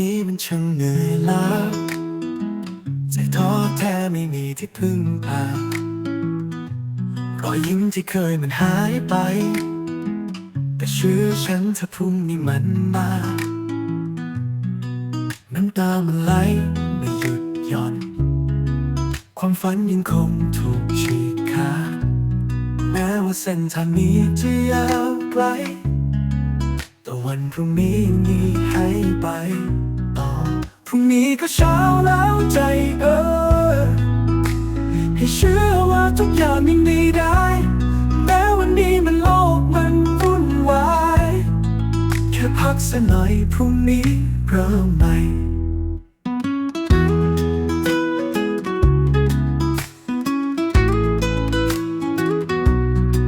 นี้มันช่างเหนื่อยล้าใจท้อแท้ไม่มีที่พึ่งพารอยยิ้มที่เคยมันหายไป แต่เชื่อฉันถ้าพรุ่งนี้มันมาน้ำตามันไหลไม่หยุดหย่อน ความฝันยังคงถูกฉีกขาดแม้ว่าเส้นทางนี้จะยาวไกลแต่วันพรุ่งนี้ยังมีให้ไป ก็เช้าแล้วใจเออ ให้เชื่อว่าทุกอย่างยังดีได้ แม้วันนี้มันโลกมันวุ่นวาย แค่พักสักหน่อยพรุ่งนี้เริ่มใหม่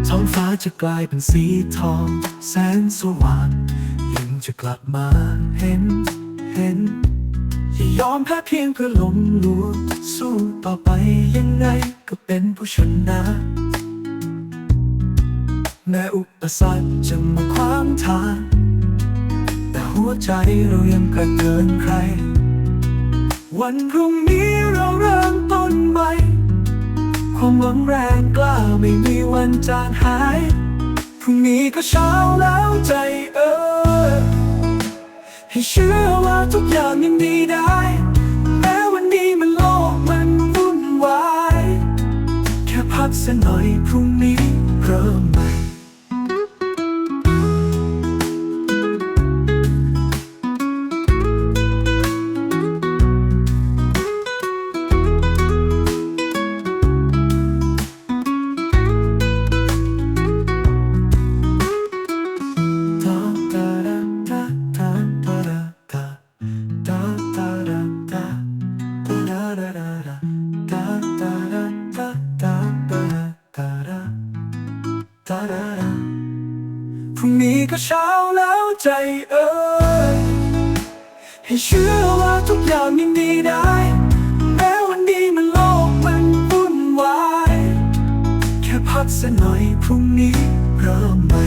ท้องฟ้าจะกลายเป็นสีทอง แสนสว่างยังจะกลับมาเห็น เห็น ยอมแพ้เพียงเพื่อหลงลวงสู้ต่อไปยังไงก็เป็นผู้ชนะแม้อุปสรรคจะมาขวางทางแต่หัวใจเรายังกระเกินใคร วันพรุ่งนี้เราเริ่มต้นใหม่ความหวังแรงกล้าไม่มีวันจางหาย พรุ่งนี้ก็เช้าแล้วใจเออ ให้เชื่อว่าทุกอย่างยังดีได้ รุ่งนี้ก็เช้าแล้วใจเอ่ยให้เชื่อว่าทุกอย่างยังดีได้ แม้วันนี้มันโลกมันวุ่นวาย แค่พักสักหน่อยพรุ่งนี้เริ่มใหม่